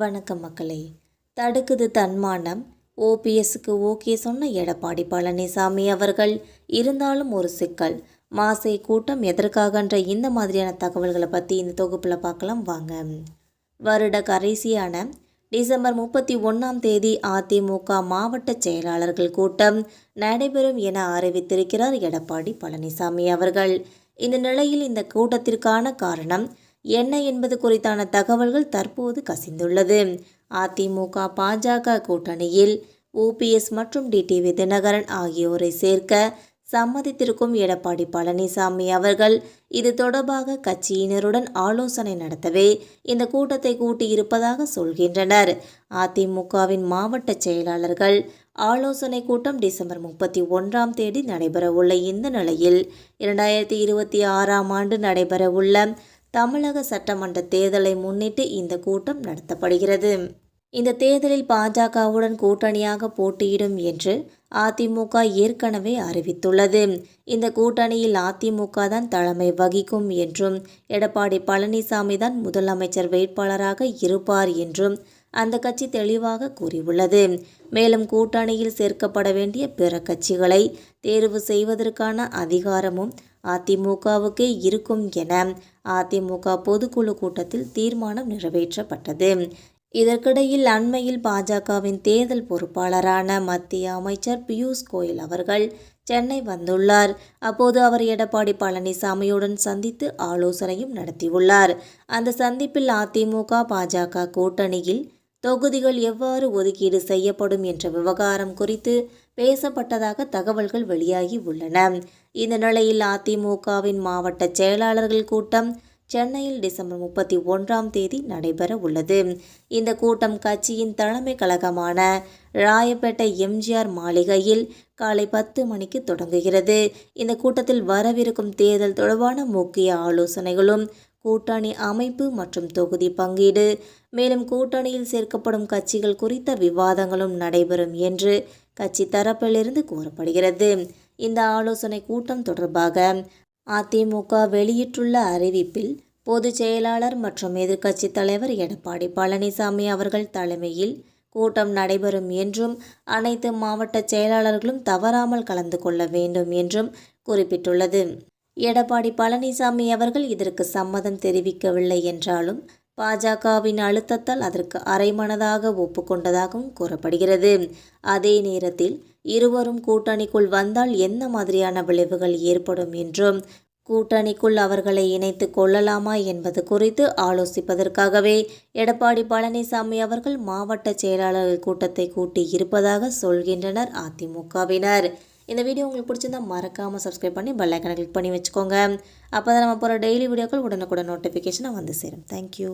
வணக்கம் மக்களே. தடுக்குது தன்மானம். ஓபிஎஸ்க்கு ஓகே சொன்ன எடப்பாடி பழனிசாமி அவர்கள். இருந்தாலும் ஒரு சிக்கல். மாசை கூட்டம் எதற்காகன்ற இந்த மாதிரியான தகவல்களை பற்றி இந்த தொகுப்பில் பார்க்கலாம் வாங்க. வருட கடைசியான டிசம்பர் முப்பத்தி ஒன்றாம் தேதி அதிமுக மாவட்ட செயலாளர்கள் கூட்டம் நடைபெறும் என அறிவித்திருக்கிறார் எடப்பாடி பழனிசாமி அவர்கள். இந்த நிலையில் இந்த கூட்டத்திற்கான காரணம் என்ன என்பது குறித்தான தகவல்கள் தற்போது கசிந்துள்ளது. அதிமுக பாஜக கூட்டணியில் ஓபிஎஸ் மற்றும் டிடிவி தினகரன் ஆகியோரை சேர்க்க சம்மதித்திருக்கும் எடப்பாடி பழனிசாமி அவர்கள் இது தொடர்பாக கட்சியினருடன் ஆலோசனை நடத்தவே இந்த கூட்டத்தை கூட்டியிருப்பதாக சொல்கின்றனர். அதிமுகவின் மாவட்ட செயலாளர்கள் ஆலோசனை கூட்டம் டிசம்பர் முப்பத்தி ஒன்றாம் தேதி நடைபெறவுள்ள இந்த நிலையில் இரண்டாயிரத்தி இருபத்தி ஆறாம் ஆண்டு நடைபெறவுள்ள தமிழக சட்டமன்ற தேர்தலை முன்னிட்டு இந்த கூட்டம் நடத்தப்படுகிறது. இந்த தேர்தலில் பாஜகவுடன் கூட்டணியாக போட்டியிடும் என்று அதிமுக ஏற்கனவே அறிவித்துள்ளது. இந்த கூட்டணியில் அதிமுக தான் தலைமை வகிக்கும் என்றும் எடப்பாடி பழனிசாமி தான் முதலமைச்சர் வேட்பாளராக இருப்பார் என்றும் அந்த கட்சி தெளிவாக கூறியுள்ளது. மேலும் கூட்டணியில் சேர்க்கப்பட வேண்டிய பிற கட்சிகளை தேர்வு செய்வதற்கான அதிகாரமும் அதிமுகவுக்கே இருக்கும் என அதிமுக பொதுக்குழு கூட்டத்தில் தீர்மானம் நிறைவேற்றப்பட்டது. இதற்கிடையில் அண்மையில் பாஜகவின் தேர்தல் பொறுப்பாளரான மத்திய அமைச்சர் பியூஷ் கோயல் அவர்கள் சென்னை வந்துள்ளார். அப்போது அவர் எடப்பாடி பழனிசாமியுடன் சந்தித்து ஆலோசனையும் நடத்தியுள்ளார். அந்த சந்திப்பில் அதிமுக பாஜக கூட்டணியில் தொகுதிகள் எவ்வாறு ஒதுக்கீடு செய்யப்படும் என்ற விவகாரம் குறித்து பேசப்பட்டதாக தகவல்கள் வெளியாகி உள்ளன. இந்த நிலையில் அதிமுகவின் மாவட்ட செயலாளர்கள் கூட்டம் சென்னையில் டிசம்பர் முப்பத்தி ஒன்றாம் தேதி நடைபெற உள்ளது. இந்த கூட்டம் கட்சியின் தலைமை கழகமான ராயப்பேட்டை எம்ஜிஆர் மாளிகையில் காலை பத்து மணிக்கு தொடங்குகிறது. இந்த கூட்டத்தில் வரவிருக்கும் தேர்தல் தொடர்பான முக்கிய ஆலோசனைகளும் கூட்டணி அமைப்பு மற்றும் தொகுதி பங்கீடு. மேலும் கூட்டணியில் சேர்க்கப்படும் கட்சிகள் குறித்த விவாதங்களும் நடைபெறும் என்று கட்சி தரப்பிலிருந்து கூறப்படுகிறது. இந்த ஆலோசனை கூட்டம் தொடர்பாக அதிமுக வெளியிட்டுள்ள அறிவிப்பில் பொதுச் செயலாளர் மற்றும் எதிர்க்கட்சித் தலைவர் எடப்பாடி பழனிசாமி அவர்கள் தலைமையில் கூட்டம் நடைபெறும் என்றும் அனைத்து மாவட்ட செயலாளர்களும் தவறாமல் கலந்து கொள்ள வேண்டும் என்றும் குறிப்பிட்டுள்ளது. எடப்பாடி பழனிசாமி அவர்கள் இதற்கு சம்மதம் தெரிவிக்கவில்லை என்றாலும் பாஜகவின் அழுத்தத்தால் அதற்கு அரைமனதாக ஒப்புக்கொண்டதாகவும் கூறப்படுகிறது. அதே நேரத்தில் இருவரும் கூட்டணிக்குள் வந்தால் என்ன மாதிரியான விளைவுகள் ஏற்படும் என்றும் கூட்டணிக்குள் அவர்களை இணைத்து கொள்ளலாமா என்பது குறித்து ஆலோசிப்பதற்காகவே எடப்பாடி பழனிசாமி அவர்கள் மாவட்ட செயலாளர்கள் கூட்டத்தை கூட்டி இருப்பதாக சொல்கின்றனர் அதிமுகவினர். இந்த வீடியோ உங்களுக்கு பிடிச்சிருந்தா மறக்காமல் சப்ஸ்கிரைப் பண்ணி பெல்லைக்கனை கிளிக் பண்ணி வச்சுக்கோங்க. அப்போ தான் நம்ம போகிற டெய்லி வீடியோக்கள் உடனுக்குடன் நோட்டிஃபிகேஷனாக வந்து சேரும். தேங்க்யூ